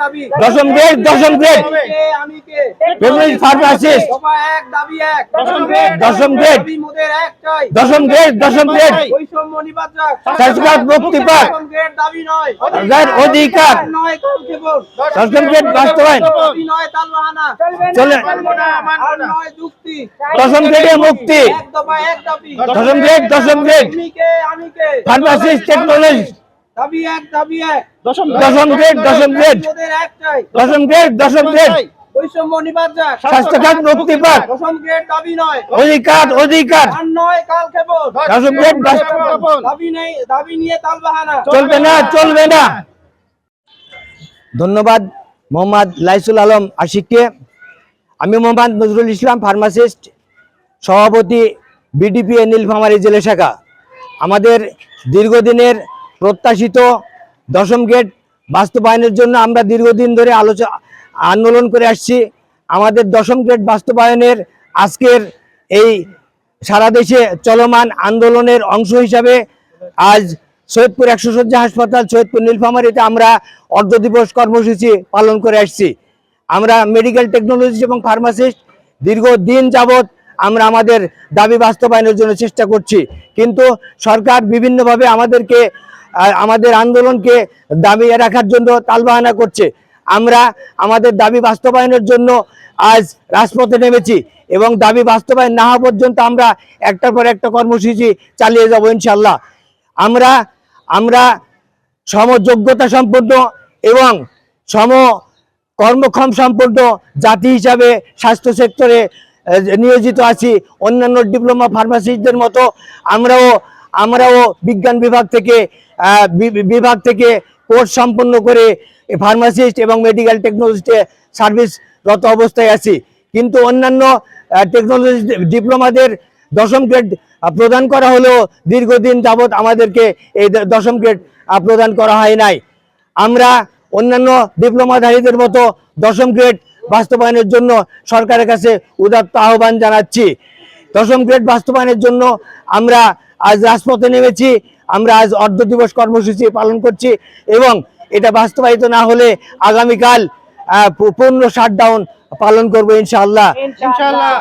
দাবি। দশম গ্রেড দশম গ্রেড। ফেব্রুয়ারি ফার্মাসিস্ট। দফা এক দাবি এক। দশম গ্রেড দাবি মোদের একটাই দশম গ্রেড দশম গ্রেড। স্বাস্থ্যখাত মুক্তি পাক। দশম গ্রেড দাবি নয়। যার অধিকার। দশম গ্রেড বাস্তবায়ন। চলে। দশম গ্রেডে মুক্তি। দশম গ্রেড দশম গ্রেড। ফার্মাসিস্ট টেকনোলজি দাবি এক দাবি এক। দশম গ্রেড দশম গ্রেড। দশম গ্রেড দশম গ্রেড। বৈষম্য নিবাদ যাক স্বাস্থ্যখাত মুক্তি পাক। দশম গ্রেড দাবি নয়। অধিকার অধিকার আর নয় কাল কেবল দশম গ্রেড দাবি নেই দাবি নিয়ে তালবাহানা চলবে না চলবে না। ধন্যবাদ মোহাম্মদ লাইসুল আলম আশিককে। আমি মোহাম্মদ নজরুল ইসলাম ফার্মাসিস্ট সভাপতি বিডিপিএ নীলফামারী জেলা শাখা। আমাদের দীর্ঘদিনের প্রত্যাশিত দশম গেট বাস্তবায়নের জন্য আমরা দীর্ঘদিন ধরে আলোচনা, আন্দোলন করে আসছি। আমাদের দশম গেট বাস্তবায়নের আজকের এই সারা দেশে চলমান আন্দোলনের অংশ হিসাবে আজ সৈয়দপুর একশো শয্যা হাসপাতাল, সৈয়দপুর নীলফামারীতে আমরা অর্ধ দিবস কর্মসূচি পালন করে আসছি। আমরা মেডিকেল টেকনোলজিস্ট এবং ফার্মাসিস্ট দীর্ঘদিন যাবৎ আমরা আমাদের দাবি বাস্তবায়নের জন্য চেষ্টা করছি। কিন্তু সরকার বিভিন্নভাবে আমাদেরকে আমাদের আন্দোলনকে দাবি রাখার জন্য তালবাহানা করছে। আমরা আমাদের দাবি বাস্তবায়নের জন্য আজ রাজপথে নেমেছি এবং দাবি বাস্তবায়ন না হওয়া পর্যন্ত আমরা একটার পর একটা কর্মসূচি চালিয়ে যাব ইনশাল্লাহ আমরা আমরা সমযোগ্যতা সম্পন্ন এবং সম কর্মক্ষম সম্পন্ন জাতি হিসাবে স্বাস্থ্য সেক্টরে নিয়োজিত আছি। অন্যান্য ডিপ্লোমা ফার্মাসিস্টদের মতো আমরাও আমরাও বিজ্ঞান বিভাগ থেকে বিভাগ থেকে কোর্স সম্পন্ন করে ফার্মাসিস্ট এবং মেডিকেল টেকনোলজিস্টে সার্ভিসরত অবস্থায় আছি। কিন্তু অন্যান্য টেকনোলজি ডিপ্লোমাদের দশম গ্রেড প্রদান করা হলেও দীর্ঘদিন যাবৎ আমাদেরকে এই দশম গ্রেড প্রদান করা হয় নাই। আমরা অন্যান্য ডিপ্লোমাধারীদের মতো দশম গ্রেড বাস্তবায়নের জন্য সরকারের কাছে উদাত্ত আহ্বান জানাচ্ছি। দশম গ্রেড বাস্তবায়নের জন্য আমরা আজ রাজপথে নেমেছি, আমরা আজ অর্ধ দিবস কর্মসূচি পালন করছি এবং এটা বাস্তবায়িত না হলে আগামীকাল পূর্ণ শাটডাউন পালন করব ইনশাআল্লাহ। ইনশাআল্লাহ।